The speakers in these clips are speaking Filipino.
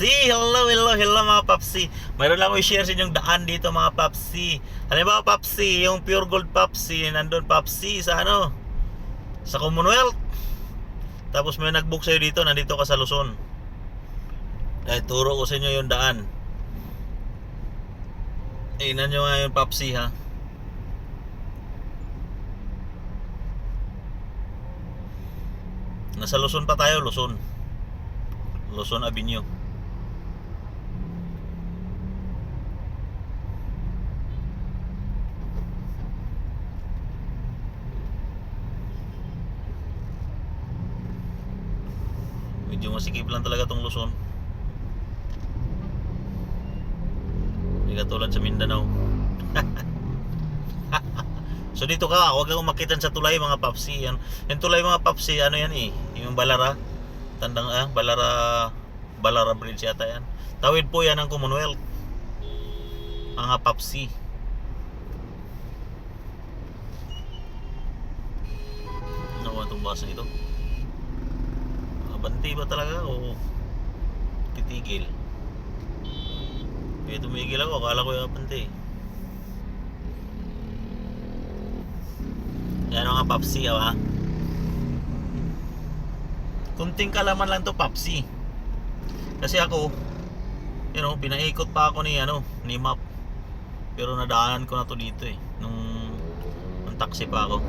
Papsi! Hello, hello, hello mga Papsi! Mayroon lang ako i-share sa inyong daan dito mga Papsi. Halimbawa Papsi, yung Pure Gold Papsi, nandun Papsi sa ano? Sa Commonwealth. Tapos may nag-book sa'yo dito, nandito ka sa Luzon. Dahil turo ko sa inyo yung daan. Tingnan nyo nga yung Papsi ha. Nasa Luzon pa tayo, Luzon. Luzon Avenue. Medyo masikip lang talaga tong Luzon. Hindi katulad sa Mindanao. so dito ka, huwag kang makitan sa tulay mga papsi. Yan. Yung tulay mga papsi, ano yan eh? Yung Balara. Tandang ah, Balara Balara Bridge yata yan. Tawid po yan ng Commonwealth. Mga papsi. Ba itong bus na ito? Abanti ba talaga o titigil? Kaya tumigil ako, akala ko yung abanti. Yan mga papsi, ah. Kunting kalaman lang to papsi. Kasi ako, you know, pinaikot pa ako ni ano, ni map. Pero nadaanan ko na to dito eh nung nung taxi pa ako.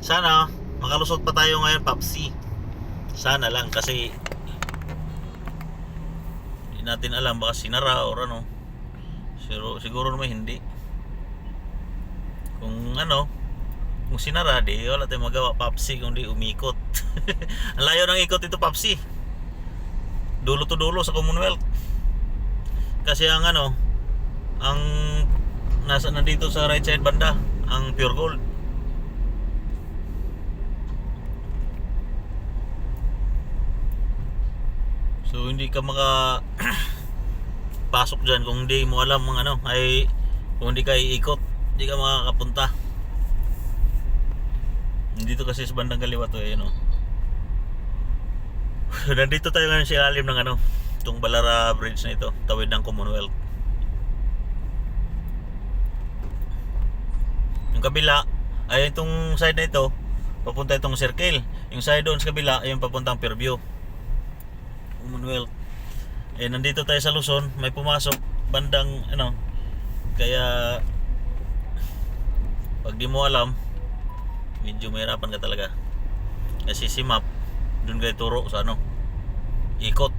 Sana makalusot pa tayo ngayon, Papsi. Sana lang kasi hindi natin alam baka sinara or ano. Siguro, siguro naman hindi. Kung ano, kung sinara, di wala tayong magawa, Papsi, kung di umikot. ang layo ng ikot ito, Papsi. Dulo to dulo sa Commonwealth. Kasi ang ano, ang nasa nandito sa right side banda, ang pure gold. So hindi ka maka pasok diyan kung hindi mo alam ang ano ay kung hindi ka iikot, hindi ka makakapunta. Dito kasi sa bandang kaliwa to eh, no. Nandito tayo ngayon sa ilalim ng ano, itong Balara Bridge na ito, tawid ng Commonwealth. Yung kabila, ay itong side na ito, papunta itong circle. Yung side doon sa kabila, ay yung papuntang Fairview. Commonwealth. Eh nandito tayo sa Luzon, may pumasok bandang ano. Kaya pag di mo alam, medyo mahirapan ka talaga. Kasi si map doon kayo turo sa ano ikot.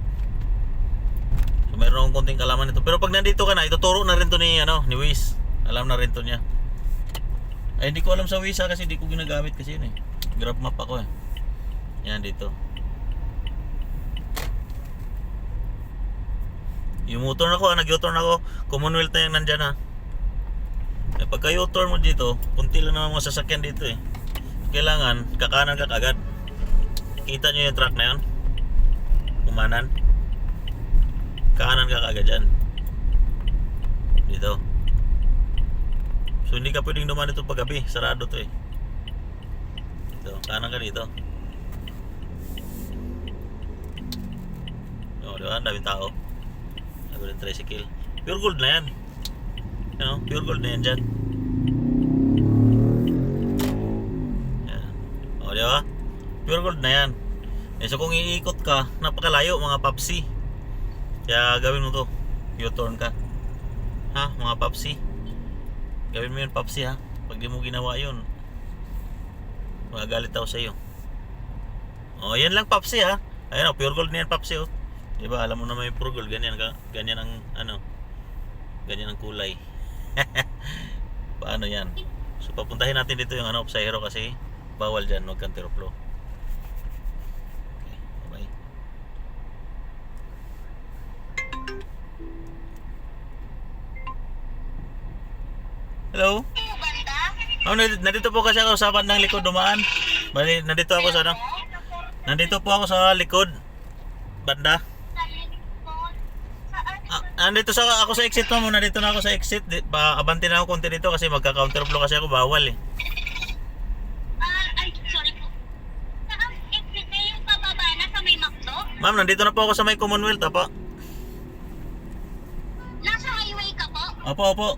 So mayroon akong konting kalaman nito. Pero pag nandito ka na, ituturo na rin to ni ano, ni Wiz. Alam na rin to niya. Ay hindi ko alam sa Wiz ha, kasi hindi ko ginagamit kasi yun eh. Grab map ako eh. Yan dito. Yung na ako, nag-U-turn ako, Commonwealth na yung nandyan ha. Eh, pagka U-turn mo dito, kunti lang naman mga sasakyan dito eh. Kailangan, kakanan ka kagad. Kita nyo yung truck na yun? Kumanan. Kanan ka kagad dyan. Dito. So hindi ka pwedeng dumaan dito paggabi, sarado to eh. Dito, kanan ka dito. Oh, di ba? Ang daming tao. Sabi ng tricycle. Pure gold na yan. You know, pure gold na yan dyan. Yan. O, di ba? Pure gold na yan. Eh, so kung iikot ka, napakalayo mga papsi. Kaya gawin mo to. U-turn ka. Ha, mga papsi. Gawin mo yun papsi ha. Pag di mo ginawa yun, magagalit ako sa iyo. O, yan lang papsi ha. Ayun o, pure gold na yan papsi oh. Diba, alam mo naman yung pure gold, ganyan, ganyan ang, ano, ganyan ang kulay. Paano yan? So, papuntahin natin dito yung, ano, sa hero kasi, bawal dyan, huwag kang tiroplo. Okay, bye. Hello? Oh, nandito, po kasi ako sa bandang likod dumaan. Bali, nandito ako sa ano? Nandito po ako sa likod banda. Andito sa ako sa exit mo muna dito na ako sa exit. Di, pa abante na ako konti dito kasi magka-counterflow kasi ako bawal eh. Ah, ay, sorry po. Saan exit na yung pababa na sa may McDo? Ma'am, nandito na po ako sa may Commonwealth, apo. Nasa highway ka po? Opo, opo.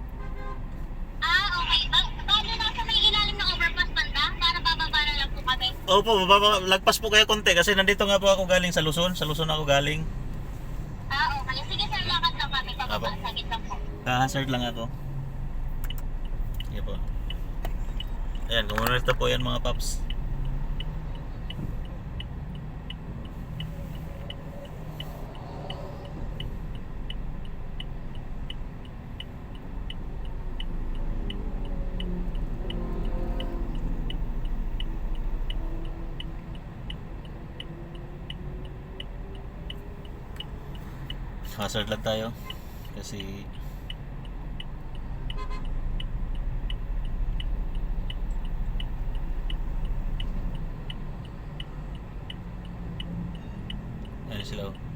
Ah, okay. Ba paano nasa may ilalim ng overpass banda? Para bababa na lang po kami. Opo, baba, lagpas po kayo konti kasi nandito nga po ako galing sa Luzon. Sa Luzon ako galing. Ah, okay. Sige sir, lakad lang kami pababa. Apo. Sagit lang. Ka-hazard lang ako. Sige po. Ayan, na po yan mga paps. Hazard lang tayo. Kasi Ayan sila.